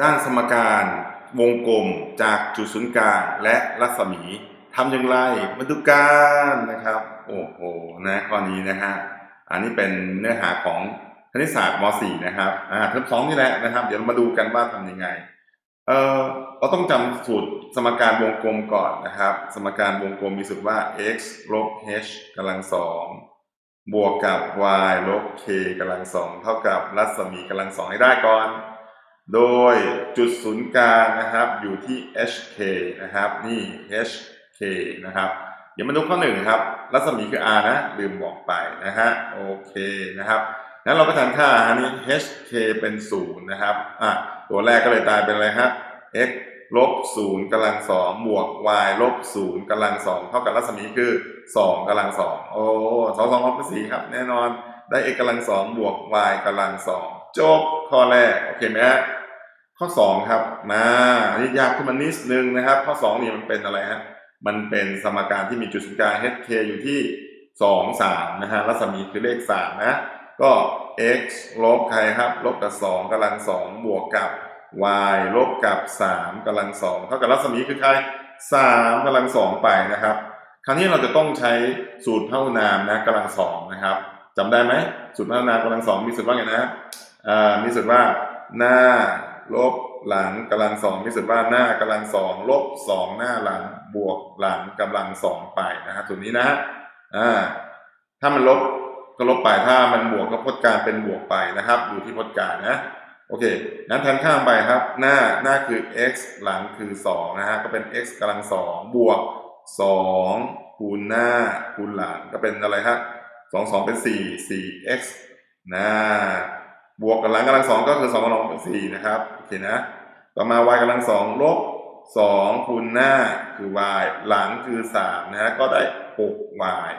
สร้างสมการวงกลมจากจุดศูนย์กลางและรัศมีทำอย่างไรมาดูกันนะครับ โอ้โหนะข้อนี้นะฮะอันนี้เป็นเนื้อหาของคณิตศาสตร์ม .4 นะครับอ่าเทอมสองนี่แหละนะครับ เดี๋ยวเรามาดูกันว่าทำยังไงเออเราต้องจำสูตรสมการวงกลมก่อนนะครับ สมการวงกลมมีสูตรว่า x ลบ h กำลังสองบวกกับ y ลบ k กำลังสองเท่ากับรัศมีกำลังสองให้ได้ก่อน โดยจุดศูนย์กลางนะครับอยู่ที่ hk นะครับนี่ hk นะครับเดี๋ยวมาดูข้อหนึ่งครับรัศมีคือ r นะลืมบอกไปนะฮะโอเคนะครับงั้นเราก็ทำค่าอันนี้ hk เป็นศูนย์นะครับอะตัวแรกก็เลยตายเป็นอะไรฮะ x ลบศูนย์กำลังสองบวก y ลบศูนย์กำลังสองเท่ากับรัศมีคือสองกำลังสองโอ้สองสองลบเป็นสี่ครับ แน่นอนได้ x กำลังสองบวก y กำลังสองจบข้อแรก โอเคไหมฮะ ข้อสองครับมาอันนี้ยากขึ้นมานิดนึงนะครับ ข้อสองนี่มันเป็นอะไรฮะมันเป็นสมการที่มีจุดศูนย์กลาง hk อยู่ที่สองสามนะฮะรัศมีคือเลขสามนะก็ x ลบใครครับ ลบกับสองกำลังสองบวกกับ y ลบกับสามกำลังสองเท่ากับรัศมีคือใครสามกำลังสองไปนะครับ คราวนี้เราจะต้องใช้สูตรพหุนามนะกำลังสองนะครับจำได้ไหมสูตรพหุนามกำลังสองมีสูตรว่าไงนะอ่ามีสูตรว่าหน้า ลบหลังกำลังสองมีสูตรว่าหน้ากำลังสองลบสองหน้าหลังบวกหลังกำลังสองไปนะครับสูตรนี้นะอ่าถ้ามันลบก็ลบไปถ้ามันบวกก็พจน์การเป็นบวกไปนะครับอยู่ที่พจน์การนะโอเคงั้นแทนข้ามไปครับ หน้าหน้าคือ x หลังคือสองนะฮะ ก็เป็น x กำลังสองบวกสองคูณหน้า คูณหลังก็เป็นอะไรฮะสองสองเป็นสี่สี่ x นะ บวกกับหลังกำลังสองก็คือสองกำลังเป็นสี่นะครับโอเคนะ ต่อมา y กำลังสองลบสองคูณหน้าคือ y หลังคือสามนะฮะก็ได้หก y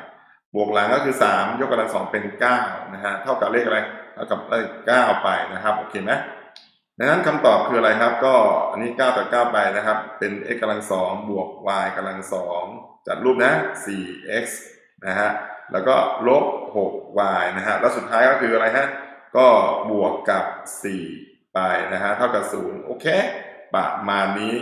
บวกหลังก็คือสามยกกำลังสองเป็นเก้านะฮะเท่ากับเลขอะไรเท่ากับเลขเก้าไปนะครับโอเคไหมดังนั้นคำตอบคืออะไรครับ ก็อันนี้เก้าต่อเก้าไปนะครับ เป็น x กำลังสองบวก y กำลังสองจัดรูปนะสี่ x นะฮะแล้วก็ลบหก y นะฮะแล้วสุดท้ายก็คืออะไรฮะ ก็บวกกับ 4 ไปนะฮะเท่ากับ 0 โอเค ประมาณนี้